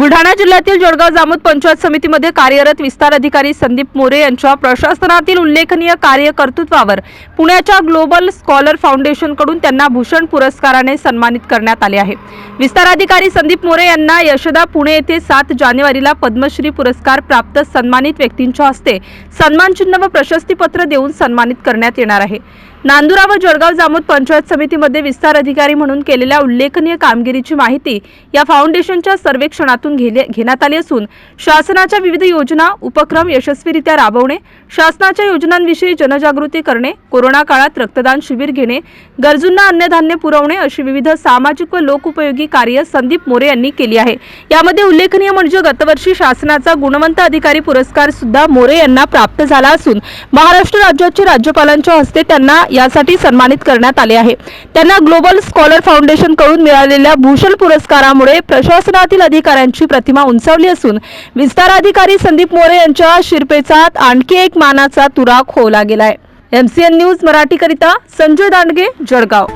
बुलढाणा जिल्ह्यातील जळगाव जामोद पंचायत समितीमध्ये कार्यरत विस्तार अधिकारी संदीप मोरे यांच्या प्रशासनातील उल्लेखनीय कार्य कर्तृत्वावर पुण्याच्या ग्लोबल स्कॉलर फाउंडेशनकडून त्यांना भूषण पुरस्काराने सन्मानित करण्यात आले आहे. विस्तार अधिकारी संदीप मोरे यांना यशदा पुणे येथे सात जानेवारीला पद्मश्री पुरस्कार प्राप्त सन्मानित व्यक्तींच्या हस्ते सन्मानचिन्ह व प्रशस्तीपत्र देऊन सन्मानित करण्यात येणार आहे. नांदुरा व जळगाव जामोद पंचायत समितीमध्ये विस्तार अधिकारी म्हणून केलेल्या उल्लेखनीय कामगिरीची माहिती या फाउंडेशनच्या सर्वेक्षणातून घेण्यात आली असून शासनाच्या विविध योजना उपक्रम यशस्वीरित्या राबवणे शासनाच्या योजनांविषयी जनजागृती करणे कोरोना काळात रक्तदान शिबिर घेणे गरजूंना अन्नधान्य पुरवणे अशी विविध सामाजिक व लोकउपयोगी कार्य संदीप मोरे यांनी केली आहे. यामध्ये उल्लेखनीय म्हणजे गतवर्षी शासनाचा गुणवंत अधिकारी पुरस्कार सुद्धा मोरे यांना प्राप्त झाला असून महाराष्ट्र राज्याचे राज्यपालांच्या हस्ते त्यांना यासाठी सन्मानित करण्यात आले आहे. त्यांना ग्लोबल स्कॉलर फाउंडेशनकडून मिळालेल्या भूषण पुरस्कारामुळे प्रशासनातील अधिकाऱ्यांची प्रतिमा उंचावली असून विस्तार अधिकारी संदीप मोरे यांच्या शिरपेचात आणखी एक मानाचा तुरा खोवला गेलाय एमसीएन न्यूज मराठीकरिता संजय दांडगे जळगाव.